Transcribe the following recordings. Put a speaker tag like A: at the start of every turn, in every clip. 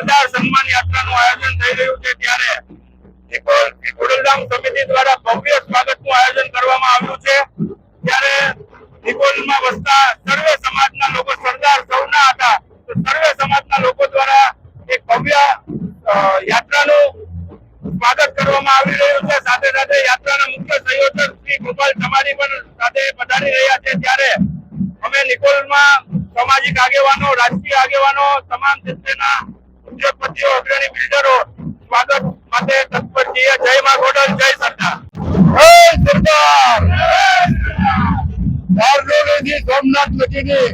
A: સરદાર સન્માન યાત્રાનું આયોજન થઈ રહ્યું છે ત્યારે સ્વાગત કરવામાં આવી રહ્યું છે. સાથે સાથે યાત્રાના મુખ્ય સંયોજક શ્રી ગોપાલ તમારી પણ સાથે પધારી રહ્યા છે. ત્યારે અમે નિકોલમાં સામાજિક આગેવાનો, રાજકીય આગેવાનો, તમામ ક્ષેત્રના ઉદ્યોગપતિઓ, અગ્રણી બિલ્ડરો, સ્વાગત માટે તત્પર છીએ જય માં ગોડલ, જય સરદાર
B: જય સરદાર બારડોલીથી સોમનાથ લગીની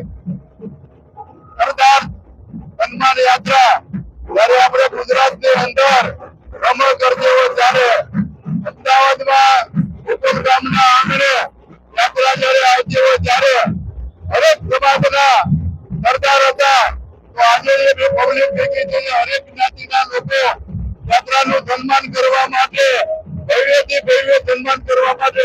B: સરદાર સન્માન યાત્રા જ્યારે આપણે ગુજરાતની અંદર રમણ કરતી હોય ત્યારે અમદાવાદમાં ગોકુલ ગામના આંગણે યાત્રા જ્યારે આવતી હોય ત્યારે હરેક સમાજના સરદાર હતા તો આજે એ પબ્લિક કરવા માટે ભવ્યથી ભવ્ય માટે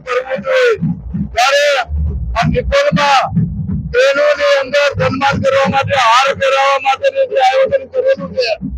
B: કરવું જોઈએ. ત્યારે આ નિકોલમાં ટ્રેનોની અંદર સન્માન કરવા માટે હાર પહેરાવવા માટેનું જે આયોજન કરેલું છે